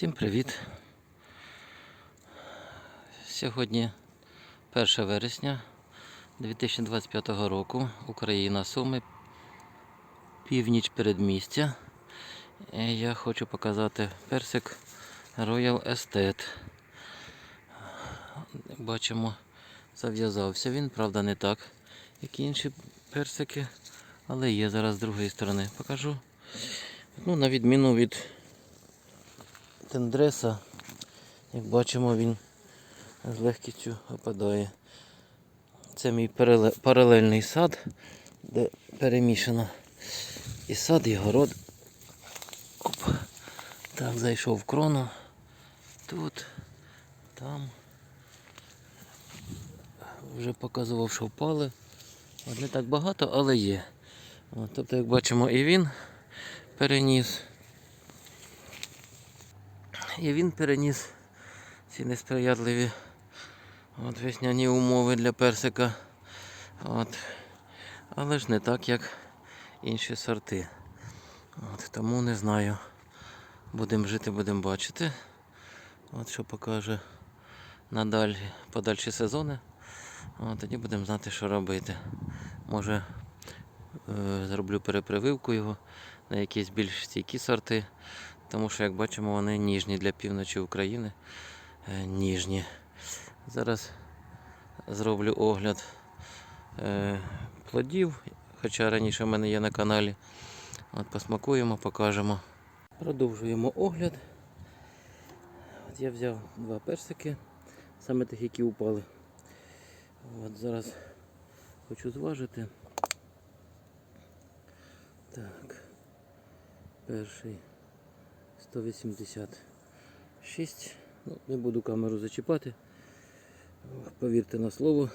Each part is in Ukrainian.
Всім привіт! Сьогодні 1 вересня 2025 року. Україна, Суми, північ передмістя. І я хочу показати персик Royal Estate. Бачимо, зав'язався він, правда, не так, як інші персики, але є зараз з другої сторони. Покажу. Ну, на відміну від тендреса, як бачимо, він з легкістю опадає. Це мій паралельний сад, де перемішано і сад, і город. Оп. Так, зайшов в крону. Тут, там. Вже показував, що впали. От не так багато, але є. От, тобто, як бачимо, і він переніс. І він переніс ці несприятливі от, весняні умови для персика. От. Але ж не так, як інші сорти. От, тому не знаю. Будемо жити, будемо бачити. От що покаже надалі подальші сезони. От, тоді будемо знати, що робити. Може е, зроблю перепрививку його на якісь більш стійкі сорти. Тому що, як бачимо, вони ніжні для півночі України. Е, ніжні. Зараз зроблю огляд е, плодів, хоча раніше в мене є на каналі. От посмакуємо, покажемо. Продовжуємо огляд. От я взяв два персики, саме тих, які упали. От зараз хочу зважити. Так, перший 186. Ну, не буду камеру зачіпати. Повірте на слово.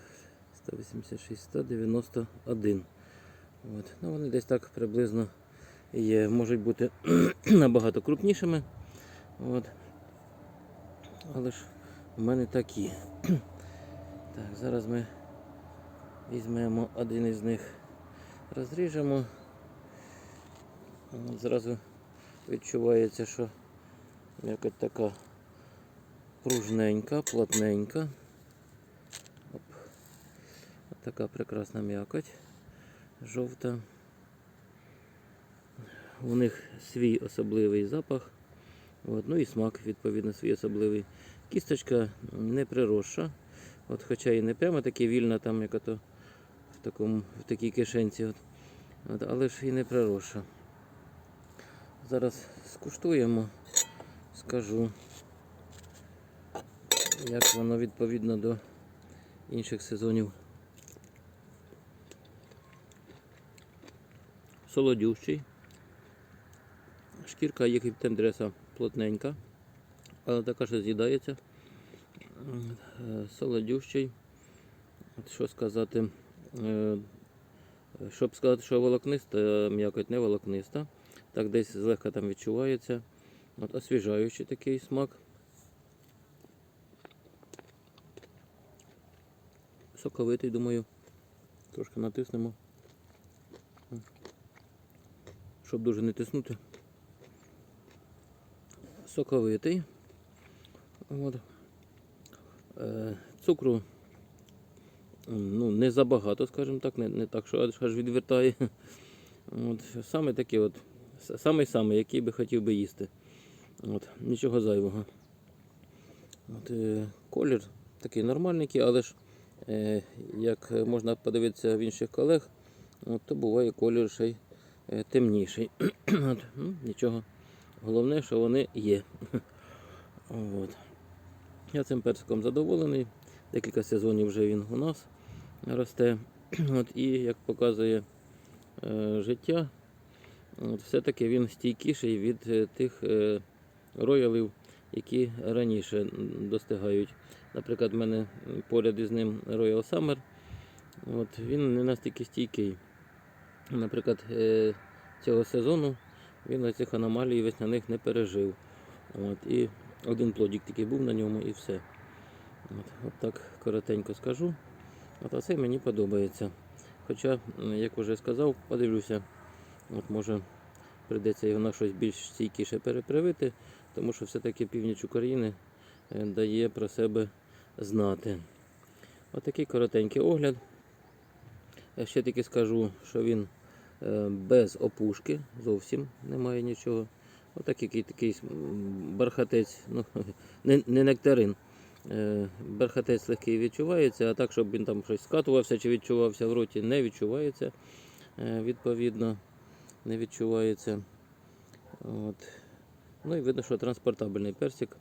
186, 191. От. Ну, вони десь так приблизно є. Можуть бути набагато крупнішими. От. Але ж у мене такі. Так, зараз ми візьмемо один із них, розріжемо. Зразу відчувається, що якось така пружненька, плотненька. Оп. От така прекрасна м'якоть, жовта. У них свій особливий запах. От, ну і смак, відповідно, свій особливий. Кісточка не приросша. От, хоча і не прямо таки вільна, там, як ото в, такому, в такій кишенці. От. От, але ж і не приросша. Зараз скуштуємо, скажу, як воно відповідно до інших сезонів. Солодющий. Шкірка, як і тендреса, плотненька, але така що з'їдається. Солодющий. От що сказати, е, щоб сказати, що волокниста, м'якоть не волокниста. Так десь злегка там відчувається. От освіжаючий такий смак. Соковитий, думаю. Трошки натиснемо. Щоб дуже не тиснути. Соковитий. От. Е, цукру ну, не забагато, скажімо так, не, не так, що аж, відвертає. От, саме такий от, с- самий самий, який би хотів би їсти. От, нічого зайвого. От, е, колір такий нормальненький, але ж е, як можна подивитися в інших колег, от, то буває колір ще й е, темніший. От, ну, нічого. Головне, що вони є. От. Я цим персиком задоволений. Декілька сезонів вже він у нас росте. От, і як показує е, життя, все-таки він стійкіший від е, тих е, роялів, які раніше достигають. Наприклад, в мене поряд із ним Royal Summer. От, він не настільки стійкий. Наприклад, е, цього сезону він цих аномалій весняних не пережив. От, і один плодик тільки був на ньому і все. От, от так коротенько скажу. От, а це мені подобається. Хоча, як вже сказав, подивлюся, от може прийдеться його на щось більш стійкіше перепривити, тому що все-таки північ України е, дає про себе знати. Отакий коротенький огляд. Я ще тільки скажу, що він е, без опушки, зовсім немає нічого. Отакий який- такий бархатець, ну, не, не нектарин. Е, Бархатець легкий відчувається, а так, щоб він там щось скатувався чи відчувався в роті, не відчувається. Відповідно, не відчувається. От. Ну і видно, що транспортабельний персик.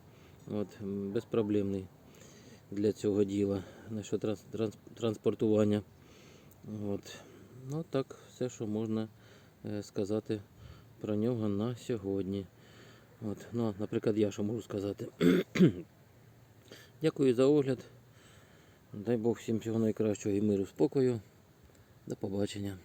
От, безпроблемний для цього діла, насчет транс, транс, транспортування. От. Ну так, все, що можна е, сказати про нього на сьогодні. От. Ну, наприклад, я що можу сказати. Дякую за огляд. Дай Бог всім всього найкращого і миру, спокою. До побачення.